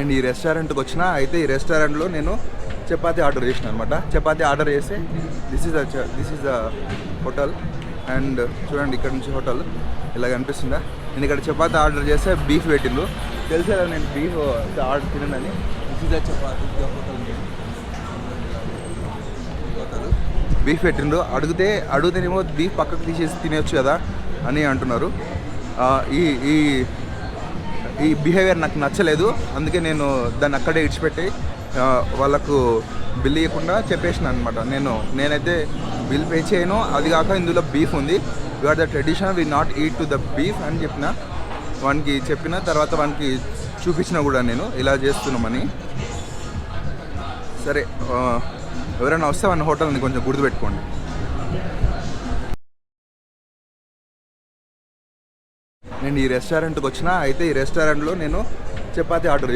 నేను ఈ రెస్టారెంట్కి వచ్చిన అయితే ఈ రెస్టారెంట్లో నేను చపాతీ ఆర్డర్ చేసిన అనమాట చపాతీ ఆర్డర్ చేసి this is this is the hotel and చూడండి ఇక్కడ నుంచి హోటల్ ఇలా కనిపిస్తుందా? నేను ఇక్కడ చపాతీ ఆర్డర్ చేస్తే బీఫ్ పెట్టిండు తెలుసా నేను బీఫ్ ఆర్డర్ తినని this is the chapati hotel beef పెట్టిండ్రు. అడిగితే అడిగితేనేమో బీఫ్ పక్కకు తీసేసి తినొచ్చు కదా అని అంటున్నారు. ఈ ఈ ఈ బిహేవియర్ నాకు నచ్చలేదు. అందుకే నేను దాన్ని అక్కడే ఇడిచిపెట్టి వాళ్ళకు బిల్ ఇవ్వకుండా చెప్పేసిన అనమాట నేను నేనైతే బిల్ పే చేయను. అది కాక ఇందులో బీఫ్ ఉంది. Are the tradition we not eat to the beef అని చెప్పిన వానికి చెప్పిన తర్వాత వానికి చూపించిన కూడా నేను. ఇలా చేస్తున్నామని. సరే ఎవరైనా వస్తే మన హోటల్ని కొంచెం గుర్తుపెట్టుకోండి. నేను ఈ రెస్టారెంట్కి వచ్చిన అయితే ఈ రెస్టారెంట్లో నేను చపాతీ ఆర్డర్